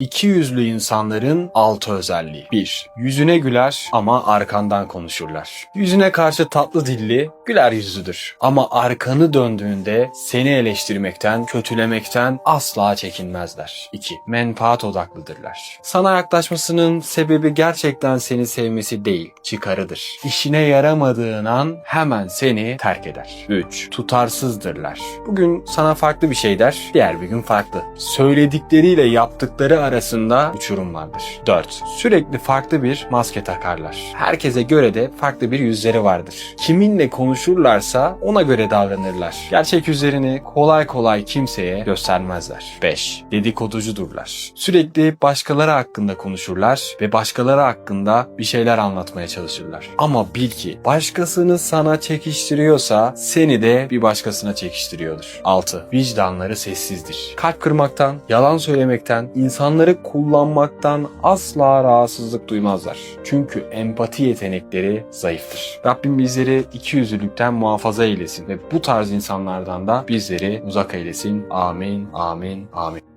İki yüzlü insanların altı özelliği. 1. Yüzüne güler ama arkandan konuşurlar. Yüzüne karşı tatlı dilli, güler yüzlüdür. Ama arkanı döndüğünde seni eleştirmekten, kötülemekten asla çekinmezler. 2. Menfaat odaklıdırlar. Sana yaklaşmasının sebebi gerçekten seni sevmesi değil, çıkarıdır. İşine yaramadığın an hemen seni terk eder. 3. Tutarsızdırlar. Bugün sana farklı bir şey der, diğer bir gün farklı. Söyledikleriyle yaptıkları arasında uçurum vardır. 4. Sürekli farklı bir maske takarlar. Herkese göre de farklı bir yüzleri vardır. Kiminle konuşurlarsa ona göre davranırlar. Gerçek yüzlerini kolay kolay kimseye göstermezler. 5. Dedikoducudurlar. Sürekli başkaları hakkında konuşurlar ve başkaları hakkında bir şeyler anlatmaya çalışırlar. Ama bil ki başkasını sana çekiştiriyorsa seni de bir başkasına çekiştiriyordur. 6. Vicdanları sessizdir. Kalp kırmaktan, yalan söylemekten, insanları kullanmaktan asla rahatsızlık duymazlar. Çünkü empati yetenekleri zayıftır. Rabbim bizleri ikiyüzlülükten muhafaza eylesin ve bu tarz insanlardan da bizleri uzak eylesin. Amin, amin, amin.